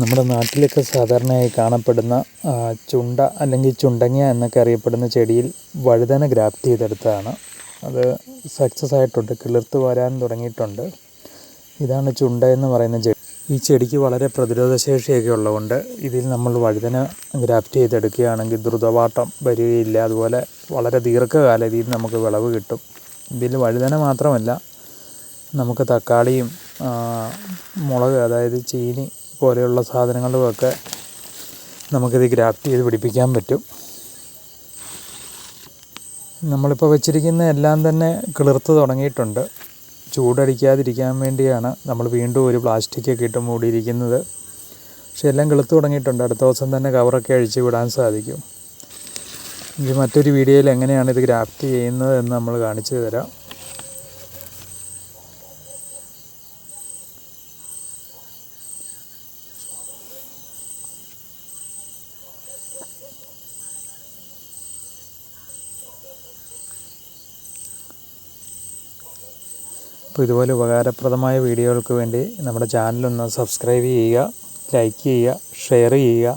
നമ്മുടെ നാട്ടിലൊക്കെ സാധാരണയായി കാണപ്പെടുന്ന ചുണ്ട അല്ലെങ്കിൽ ചുണ്ടങ്ങ എന്നൊക്കെ അറിയപ്പെടുന്ന ചെടിയിൽ വഴുതന ഗ്രാഫ്റ്റ് ചെയ്തെടുത്തതാണ്. അത് സക്സസ് ആയിട്ടുണ്ട് കിളിർത്ത് വരാൻ തുടങ്ങിയിട്ടുണ്ട്. ഇതാണ് ചുണ്ട എന്ന് പറയുന്ന ചെടി. ഈ ചെടിക്ക് വളരെ പ്രതിരോധശേഷിയൊക്കെ ഉള്ളതുകൊണ്ട് ഇതിൽ നമ്മൾ വഴുതന ഗ്രാഫ്റ്റ് ചെയ്തെടുക്കുകയാണെങ്കിൽ ദ്രുതവാട്ടം വരികയില്ല. അതുപോലെ വളരെ ദീർഘകാല ഇതിൽ നമുക്ക് വിളവ് കിട്ടും. ഇതിൽ വഴുതന മാത്രമല്ല നമുക്ക് തക്കാളിയും മുളക് അതായത് ചീനി പോലെയുള്ള സാധനങ്ങളുമൊക്കെ നമുക്കിത് ഗ്രാഫ്റ്റ് ചെയ്ത് പിടിപ്പിക്കാൻ പറ്റും. നമ്മളിപ്പോൾ വെച്ചിരിക്കുന്ന എല്ലാം തന്നെ കിളിർത്ത് തുടങ്ങിയിട്ടുണ്ട്. ചൂടടിക്കാതിരിക്കാൻ വേണ്ടിയാണ് നമ്മൾ വീണ്ടും ഒരു പ്ലാസ്റ്റിക്കൊക്കെ ഇട്ട് മൂടിയിരിക്കുന്നത്. പക്ഷെ എല്ലാം കിളുത്ത് തുടങ്ങിയിട്ടുണ്ട്. അടുത്ത ദിവസം തന്നെ കവറൊക്കെ അഴിച്ച് വിടാൻ സാധിക്കും. ഇനി മറ്റൊരു വീഡിയോയിൽ എങ്ങനെയാണ് ഇത് ഗ്രാഫ്റ്റ് ചെയ്യുന്നത് എന്ന് നമ്മൾ കാണിച്ചു തരാം. അപ്പോൾ ഇതുപോലെ ഉപകാരപ്രദമായ വീഡിയോകൾക്ക് വേണ്ടി നമ്മുടെ ചാനലൊന്ന് സബ്സ്ക്രൈബ് ചെയ്യുക ലൈക്ക് ചെയ്യുക ഷെയർ ചെയ്യുക.